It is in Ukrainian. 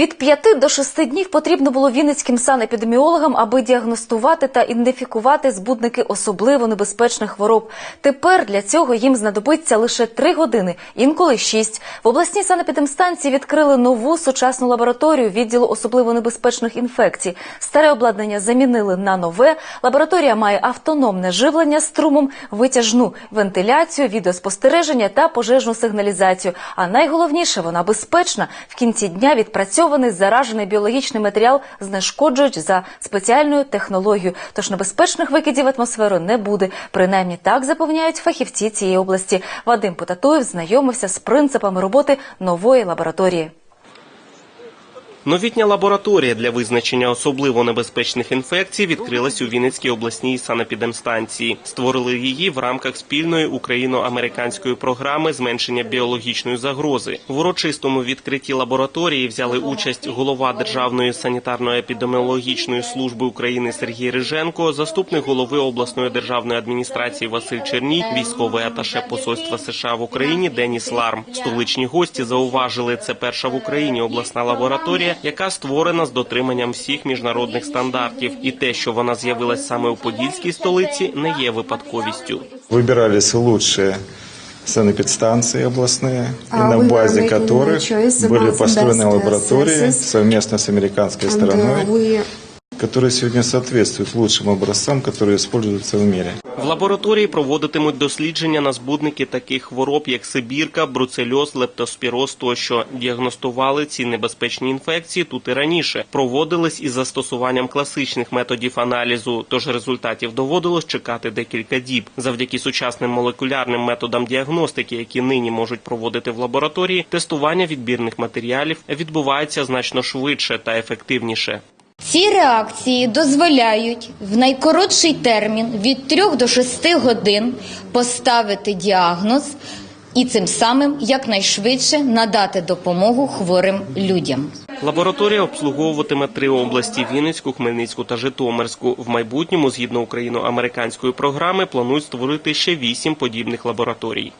Від 5 до 6 днів потрібно було вінницьким санепідеміологам, аби діагностувати та ідентифікувати збудники особливо небезпечних хвороб. Тепер для цього їм знадобиться лише 3 години, інколи 6. В обласній санепідемстанції відкрили нову сучасну лабораторію відділу особливо небезпечних інфекцій. Старе обладнання замінили на нове. Лабораторія має автономне живлення струмом, витяжну вентиляцію, відеоспостереження та пожежну сигналізацію. А найголовніше, вона безпечна. В кінці дня відпрацьований заражений біологічний матеріал знешкоджують за спеціальною технологією. Тож небезпечних викидів атмосферу не буде. Принаймні так запевняють фахівці цієї області. Вадим Потатуєв знайомився з принципами роботи нової лабораторії. Новітня лабораторія для визначення особливо небезпечних інфекцій відкрилась у Вінницькій обласній санепідемстанції. Створили її в рамках спільної україно-американської програми зменшення біологічної загрози. В урочистому відкритті лабораторії взяли участь голова Державної санітарно-епідеміологічної служби України Сергій Риженко, заступник голови обласної державної адміністрації Василь Черній, військовий аташе посольства США в Україні Деніс Ларм. Столичні гості зауважили, це перша в Україні обласна лабораторія, яка створена з дотриманням всіх міжнародних стандартів, і те, що вона з'явилась саме у подільській столиці, не є випадковістю. Выбирались лучшие санэпидстанции областные, и А на we were базе making the которых choice были about построены best лаборатории assets. совместно с американской And, uh, стороной, we которые сегодня соответствуют лучшим образцам, которые используются в мире. В лабораторії проводитимуть дослідження на збудники таких хвороб, як сибірка, бруцельоз, лептоспіроз тощо. Діагностували ці небезпечні інфекції тут і раніше. Проводились із застосуванням класичних методів аналізу, тож результатів доводилось чекати декілька діб. Завдяки сучасним молекулярним методам діагностики, які нині можуть проводити в лабораторії, тестування відбірних матеріалів відбувається значно швидше та ефективніше. Ці реакції дозволяють в найкоротший термін від 3 до 6 годин поставити діагноз і цим самим якнайшвидше надати допомогу хворим людям. Лабораторія обслуговуватиме три області: Вінницьку, Хмельницьку та Житомирську. В майбутньому, згідно україно-американської програми, планують створити ще вісім подібних лабораторій.